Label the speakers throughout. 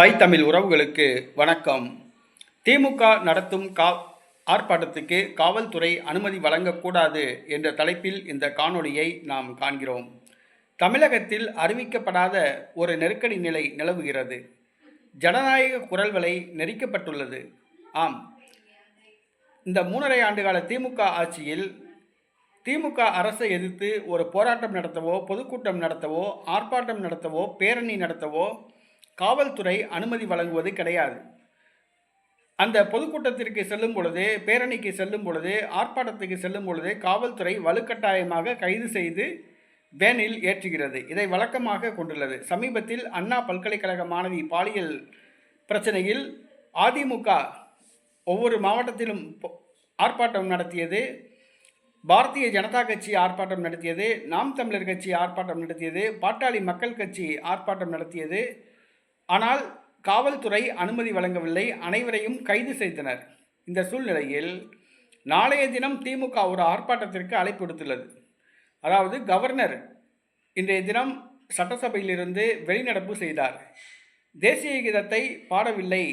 Speaker 1: தாய் தமிழ் உறவுகளுக்கு வணக்கம். திமுக நடத்தும் கா ஆர்ப்பாட்டத்துக்கு காவல்துறை அனுமதி வழங்கக்கூடாது என்ற தலைப்பில் இந்த காணொளியை நாம் காண்கிறோம். தமிழகத்தில் அறிவிக்கப்படாத ஒரு நெருக்கடி நிலை நிலவுகிறது. ஜனநாயக குரல்களை நெரிக்கப்பட்டுள்ளது. ஆம். இந்த மூணரை ஆண்டுகால திமுக ஆட்சியில் திமுக அரசை எதிர்த்து ஒரு போராட்டம் நடத்தவோ பொதுக்கூட்டம் நடத்தவோ ஆர்ப்பாட்டம் நடத்தவோ பேரணி நடத்தவோ காவல்துறை அனுமதி வழங்குவது கிடையாது. அந்த பொதுக்கூட்டத்திற்கு செல்லும் பொழுது பேரணிக்கு செல்லும் பொழுது ஆர்ப்பாட்டத்துக்கு செல்லும் பொழுது காவல்துறை வலுக்கட்டாயமாக கைது செய்து வேனில் ஏற்றுகிறது. இதை வழக்கமாக கொண்டுள்ளது. சமீபத்தில் அண்ணா பல்கலைக்கழக மாணவி பாலியல் பிரச்சனையில் அதிமுக ஒவ்வொரு மாவட்டத்திலும் ஆர்ப்பாட்டம் நடத்தியது. பாரதிய ஜனதா கட்சி ஆர்ப்பாட்டம் நடத்தியது. நாம் தமிழர் கட்சி ஆர்ப்பாட்டம் நடத்தியது. பாட்டாளி மக்கள் கட்சி ஆர்ப்பாட்டம் நடத்தியது. ஆனால் காவல்துறை அனுமதி வழங்கவில்லை. அனைவரையும் கைது செய்தனர். இந்த சூழ்நிலையில் நாளைய தினம் திமுக ஒரு ஆர்ப்பாட்டத்திற்கு அழைப்பு விடுத்துள்ளது. அதாவது கவர்னர் இன்றைய தினம் சட்டசபையிலிருந்து வெளிநடப்பு செய்தார். தேசிய கீதத்தை பாடவில்லை.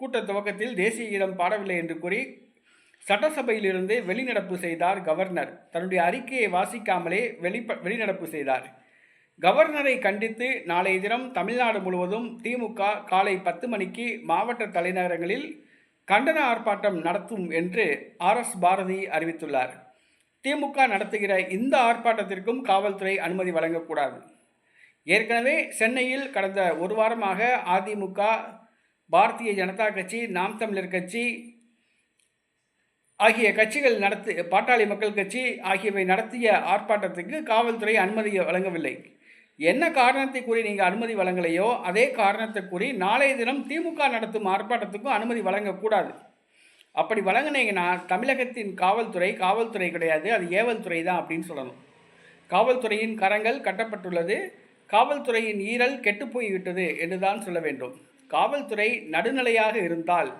Speaker 1: கூட்ட துவக்கத்தில் தேசிய கீதம் பாடவில்லை என்று கூறி சட்டசபையிலிருந்து வெளிநடப்பு செய்தார் கவர்னர். தன்னுடைய அறிக்கையை வாசிக்காமலே வெளிப்ப வெளிநடப்பு செய்தார். கவர்னரை கண்டித்து நாளைய தினம் தமிழ்நாடு முழுவதும் திமுக காலை பத்து மணிக்கு மாவட்ட தலைநகரங்களில் கண்டன ஆர்ப்பாட்டம் நடத்தும் என்று ஆர் எஸ் பாரதி அறிவித்துள்ளார். திமுக நடத்துகிற இந்த ஆர்ப்பாட்டத்திற்கும் காவல்துறை அனுமதி வழங்கக்கூடாது. ஏற்கனவே சென்னையில் கடந்த ஒரு வாரமாக அதிமுக பாரதிய ஜனதா கட்சி நாம் தமிழர் கட்சி ஆகிய கட்சிகள் நடத்து பாட்டாளி மக்கள் கட்சி ஆகியவை நடத்திய ஆர்ப்பாட்டத்துக்கு காவல்துறை அனுமதி வழங்கவில்லை. என்ன காரணத்தை கூறி நீங்கள் அனுமதி வழங்கலையோ அதே காரணத்தை கூறி நாளைய தினம் திமுக நடத்தும் ஆர்ப்பாட்டத்துக்கும் அனுமதி வழங்கக்கூடாது. அப்படி வழங்கினீங்கன்னா தமிழகத்தின் காவல்துறை காவல்துறை கிடையாது அது ஏவல் துறை தான் அப்படின்னு சொல்லணும். காவல்துறையின் கரங்கள் கட்டப்பட்டுள்ளது காவல்துறையின் ஈரல் கெட்டுப்போய்விட்டது என்று தான் சொல்ல வேண்டும். காவல்துறை நடுநிலையாக இருந்தால்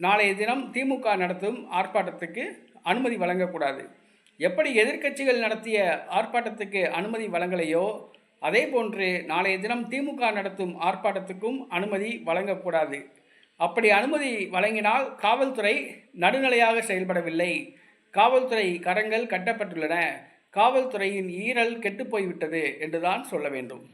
Speaker 1: நாளைய தினம் திமுக நடத்தும் ஆர்ப்பாட்டத்துக்கு அனுமதி வழங்கக்கூடாது. எப்படி எதிர்க்கட்சிகள் நடத்திய ஆர்ப்பாட்டத்துக்கு அனுமதி வழங்கலையோ அதே போன்று நாளைய தினம் திமுக நடத்தும் ஆர்ப்பாட்டத்துக்கும் அனுமதி வழங்கக்கூடாது. அப்படி அனுமதி வழங்கினால் காவல்துறை நடுநிலையாக செயல்படவில்லை. காவல்துறை கரங்கள் கட்டப்பட்டுள்ளன. காவல்துறையின் ஈரல் கெட்டுப்போய்விட்டது என்றுதான் சொல்ல வேண்டும்.